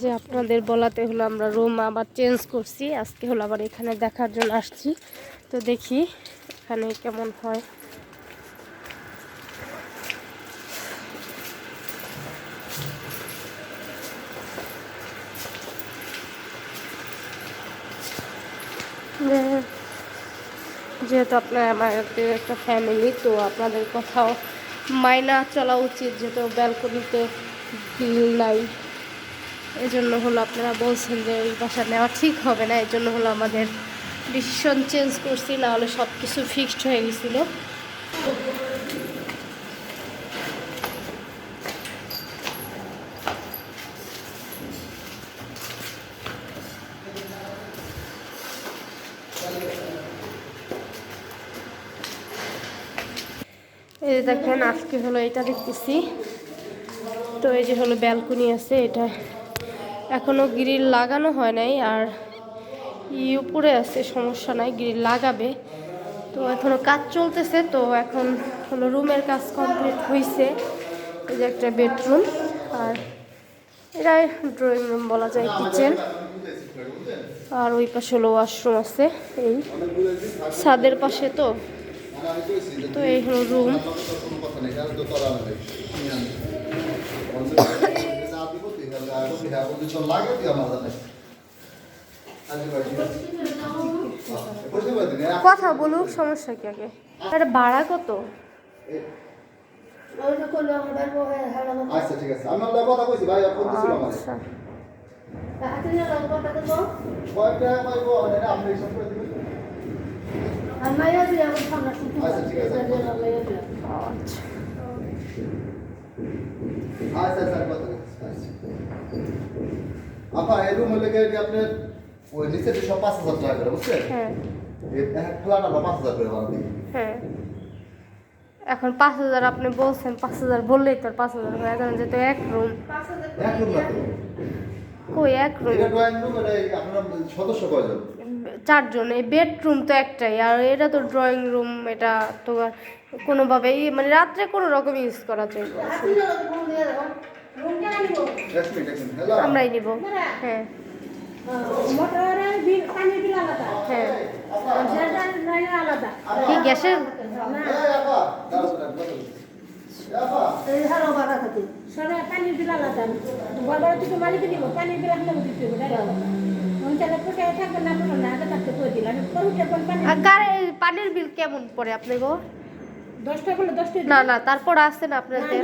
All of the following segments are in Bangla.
যে আপনাদের বলাতে হলো আমরা রুম আবার চেঞ্জ করছি। আজকে হলো আবার এখানে দেখার জন্য আসছি। তো দেখি এখানে কেমন হয়। যেহেতু আপনার আমার একটা ফ্যামিলি তো আপনাদের কথাও মাইনা চলা উচিত, যেহেতু ব্যালকনিতে বিল নাই। এই জন্য হলো আপনারা বলছেন যে ওই বাসা নেওয়া ঠিক হবে না এই জন্য হলো আমাদের ডিসিশন চেঞ্জ করছি না হলে সব কিছু ফিক্সড হয়ে গেছিল। দেখেন আজকে হলো এটা দেখতেছি। তো এই যে হলো ব্যালকনি আছে, এটা এখনও গ্রিল লাগানো হয় নাই, আর ই উপরে আছে, সমস্যা নাই, গ্রিল লাগাবে। তো এখনও কাজ চলতেছে, তো এখন হলো রুমের কাজ কমপ্লিট হয়েছে এই যে একটা বেডরুম, আর এটাই ড্রয়িং রুম বলা যায়, কিচেন। আর ওই পাশে হলো ওয়াশরুম আছে, এই ছাদের পাশে তো। তো এই হলো রুম কথা বলুক সমস্যা কি আগে? এটা ভাড়া কত? আচ্ছা ঠিক আছে। আমি কথা কইছি ভাই ফোন দিছিল আমার আচ্ছা। পাইবো? আপনি হিসাব করে দিবেন। আচ্ছা ঠিক আছে আপা এই রুম হলে কি আপনার ওই নিচে যে পাঁচ হাজার টাকা করে বুঝছেন হ্যাঁ ফ্ল্যাট আমরা পাঁচ হাজার করে ভাড়া হ্যাঁ এখন পাঁচ হাজার আপনি বলছেন পাঁচ হাজার বললেই তো পাঁচ হাজার হয়ে যাবে যেহেতু এক রুম এক রুম কই এক রুম এটা ড্রয়িং রুম এটা আপনার সদস্য কয়জন? চারজন এই বেডরুম তো একটাই আর এটা তো ড্রয়িং রুম এটা তো আর কোনোভাবেই মানে রাত্রে কোনো রকম ইউজ করা হ্যালো আমরাই নিব হ্যাঁ। মোটরের বিল পানির বিল আলাদা হ্যাঁ গ্যাসের কি পানির বিল আলাদা। থেকে মালিক দিব পানির বিল আপনাকে দিতে হবে পানির বিল কেমন পড়ে আপনি গো না না তারপর আছে না আপনাদের।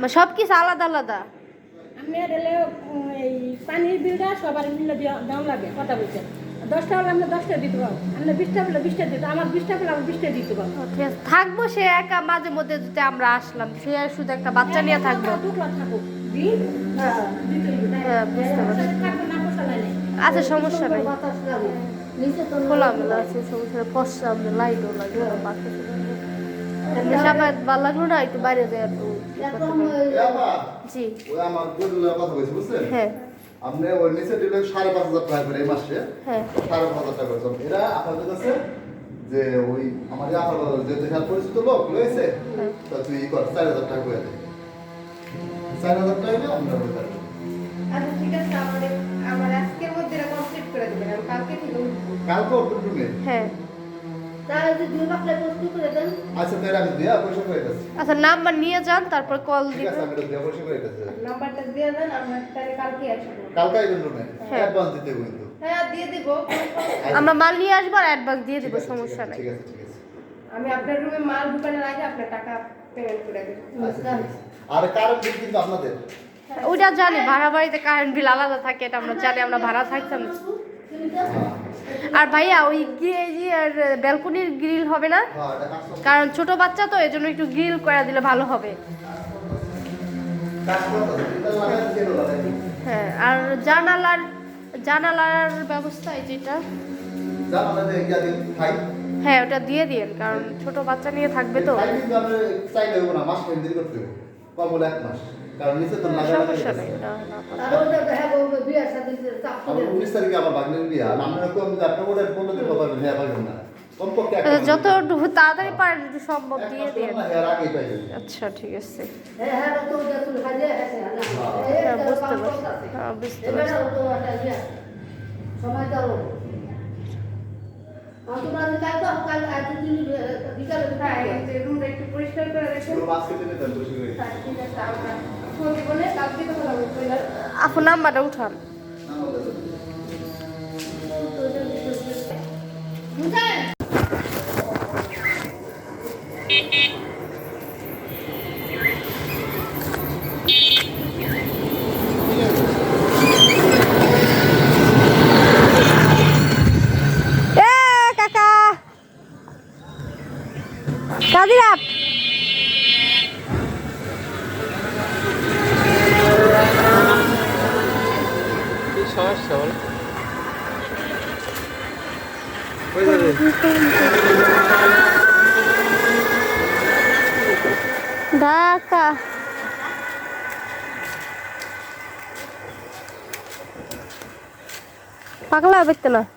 মানে সব কিছু আলাদা আলাদা। আমি এলে এই পানির বিলটা সবার মিলে দাম লাগে কথা বলছেন দশটা হলে আমরা দশটা দিতে পারব। আমরা বিশটা বিশটা দিতে আমার বিশটা আমার বিশটা দিতে পারব। থাকব সে একা মাঝে মধ্যে যদি আমরা আসলাম সে শুধু একটা বাচ্চা নিয়ে থাকব দুটো থাকুক দিন? হ্যাঁ, বুঝতে পারছি। আচ্ছা সমস্যা নাই। নিচে খোলামেলা আছে সমস্যা নেই। ফসা আপনি লাইটও না বাচ্চা ভালো লাগল না একটু বাইরে যায় একটু জি। আমার গরুর কথা বলছি বুঝছেন হ্যাঁ। আপনি ওই নিচে দিলে সাড়ে পাঁচ হাজার টাকা করে এই মাসে হ্যাঁ। সাড়ে পাঁচ হাজার টাকা করে এরা আপনাদের কাছে যে ওই আমার যে আমার এখানে পরিচিত লোক রয়েছে হ্যাঁ। তা তুই কর চার হাজার টাকা করে দে। চার হাজার টাকা আচ্ছা ঠিক আছে আমাদের আমার আজকের মধ্যে এটা কমপ্লিট করে দেবেন আমি কালকে রুমে হ্যাঁ। তাহলে যদি দুই বাকলা প্রস্তুত করে দেন। আচ্ছা তাহলে আমি দিয়া পয়সা করে দিচ্ছি। আচ্ছা নাম্বার নিয়ে যান তারপর কল ঠিক আছে আমি দিয়া পয়সা করে দিচ্ছি। নাম্বারটা দিয়ে দেন আমরা তাহলে কালকে আসব। কালকে আইবেন রুমে। হ্যাঁ। অ্যাডভান্স দিতে হবে কিন্তু। হ্যাঁ দিয়ে দিব। আমরা মাল নিয়ে আসব আর অ্যাডভান্স দিয়ে ঠিক দিব সমস্যা ঠিক নাই। আছে ঠিক আছে। আমি আপনার রুমে মাল ঢুকানোর আগে আপনার টাকা পেমেন্ট করে দেবো। আচ্ছা, ঠিক আছে। আর কারেন্ট বিল কিন্তু আপনাদের। ওইটা জানি ভাড়া বাড়িতে কারেন্ট বিল আলাদা থাকে, এটা আমরা জানি, আমরা ভাড়া থাকতাম আর ভাইয়া, ওই গিয়ে আর ব্যালকনির গ্রিল হবে না? কারণ ছোট বাচ্চা তো এই জন্য একটু গ্রিল করে দিলে ভালো হবে। হ্যাঁ আর জানালার জানালার ব্যবস্থা যেটা। হ্যাঁ ওটা দিয়ে দিন কারণ ছোট বাচ্চা নিয়ে থাকবে তো। হলে এক মাস। কারণ নিচে তো লাগা উনিশ তারিখে আমার বাগনের বিয়া। আমরা কম আপনার ওটা পনেরো দিন পাবেন হ্যাঁ পাবেন না কমপক্ষে আচ্ছা, যত তাড়াতাড়ি পারেন সম্ভব দিয়ে দিয়ে পাইবেন। আচ্ছা ঠিক আছে। হ্যাঁ হ্যাঁ হ্যাঁ। বুঝতে পারছি। হ্যাঁ বুঝতে পারছি। তো যদি কাল দাও কাল আজ দিন বিকালে হ্যাঁ যে রুমটা একটু পরিষ্কার করে রেখে। করে। হ্যাঁ, ঠিক আছে আমরা ফোন দিব কালকে কথা বলব আপু নাম্বারটা উঠান। বেচতে না।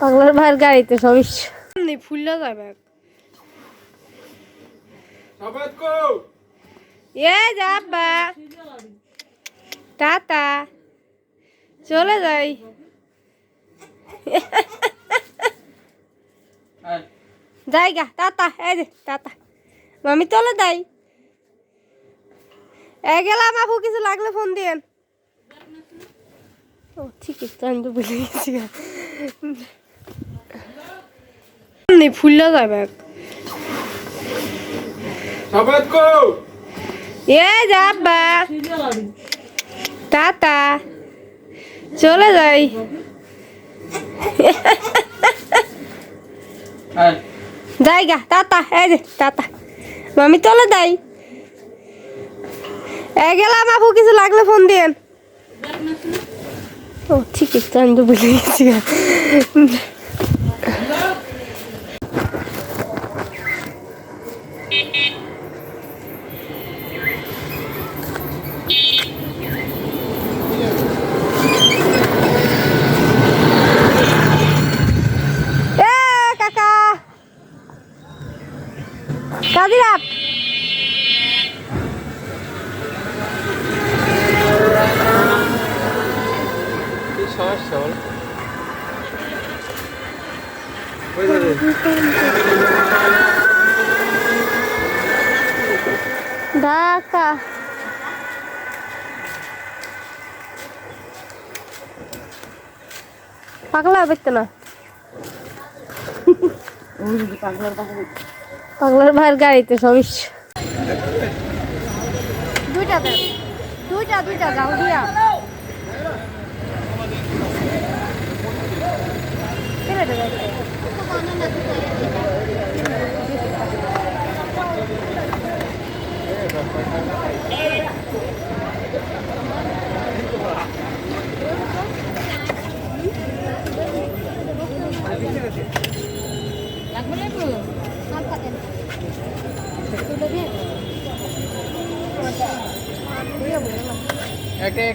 পাগলার ভাইয়ের গাড়িতে সবিস ফুললে যাবে এ যাবা টাটা। চলে যাই। যাই গা টাটা এই যে টাটা। মামি চলে যাই। এ গেলাম আপু কিছু লাগলে ফোন দিয়েন। ও ঠিক আছে আমি তো ভুলে গেছি। নেই ফুললে সবাই কো এ যাবা টাটা। চলে যাই। যাই গা টাটা এই যে টাটা। মামি চলে যাই। এ গেলাম আপু কিছু লাগলে ফোন দিয়েন। ও ঠিক আছে আমি তো ভুলে গেছি গা। এ পাগলা বেচতে না? পাগলার ভাইয়ের গাড়িতে সব দুইটা দুইটা দুইটা যাও দিয়া।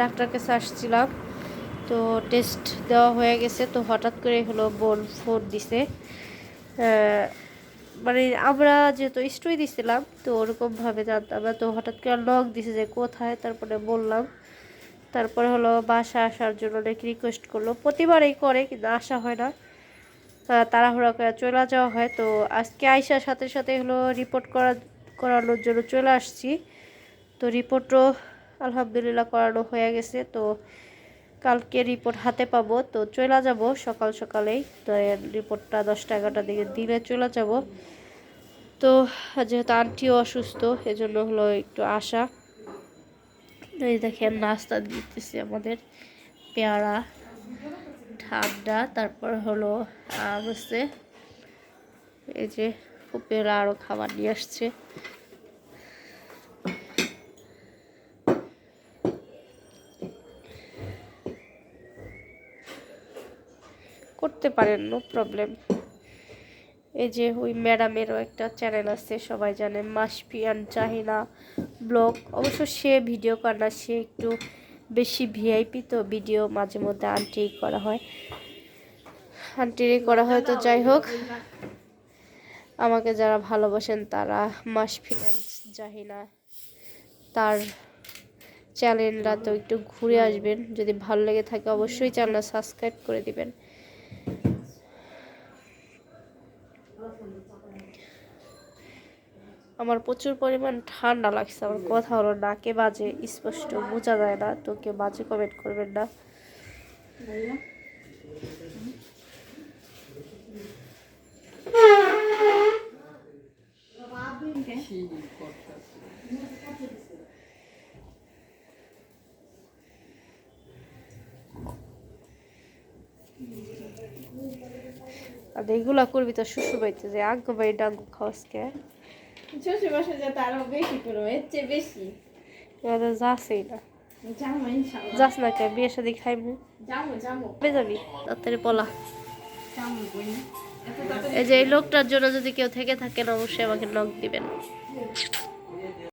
ডাক্তার কাছে আসছিলাম। তো টেস্ট দেওয়া হয়ে গেছে। তো হঠাৎ করে হলো বোন ফোন দিছে। মানে আমরা যেহেতু স্টোরি দিছিলাম, তো ওরকমভাবে জানতাম না। তো হঠাৎ করে লক দিছে যে কোথায়? তারপরে বললাম। তারপরে হলো বাসা আসার জন্য অনেক রিকোয়েস্ট করল। প্রতিবারই করে, কিন্তু আসা হয় না। তাড়াহুড়া করে চলে যাওয়া হয়। তো আজকে আইসার সাথে সাথে হলো রিপোর্ট করা করানোর জন্য চলে আসছি। তো রিপোর্টও আলহামদুলিল্লাহ করানো হয়ে গেছে। তো কালকে রিপোর্ট হাতে পাবো। তো চলে যাব সকাল সকালেই। তো রিপোর্টটা দশটা এগারোটার দিকে দিলে চলে যাব। তো যেহেতু আন্টিও অসুস্থ, এজন্য হলো একটু আশা এই দেখেন নাস্তা দিতেছে আমাদের। পেয়ারা, ঠান্ডা, তারপর হলো আম এই যে ফুপেরা আরও খাবার নিয়ে আসছে। করতে পারেন নো প্রবলেম এই যে ওই ম্যাডামেরও একটা চ্যানেল আছে, সবাই জানে মাসপিয়ান চাহিনা ব্লগ। অবশ্য সে ভিডিও করে না, সে একটু বেশি ভিআইপি তো ভিডিও মাঝে মধ্যে আন্টি করা হয়। আন্টিরই করা হয় তো যাই হোক। আমাকে যারা ভালোবাসেন, তারা মাসপিয়ান জাহিনা তার চ্যানেলটা তো একটু ঘুরে আসবেন। যদি ভালো লেগে থাকে, অবশ্যই চ্যানেলটা সাবস্ক্রাইব করে দিবেন। আমার প্রচুর পরিমাণ ঠান্ডা লাগছে, আমার কথা হলো নাকে বাজে, স্পষ্ট, বোঝা যায় না। তো কেউ বাজে কমেন্ট করবেন না। আর এইগুলা করবি তো শ্বশুর বাড়িতে যে আঙ্গ বাড়ি ডাঙ্গ খাওয়াসকে শ্বশুর বাসা যাতে আরও বেশি এর চেয়ে বেশি। যাচ্ছেই না যাস না কে বিয়ে সাদি খাইবি। যাব যাব। যাবি? তাড়াতাড়ি পলা। না এই যে এই লোকটার জন্য যদি কেউ থেকে থাকেন অবশ্যই আমাকে নক দিবেন।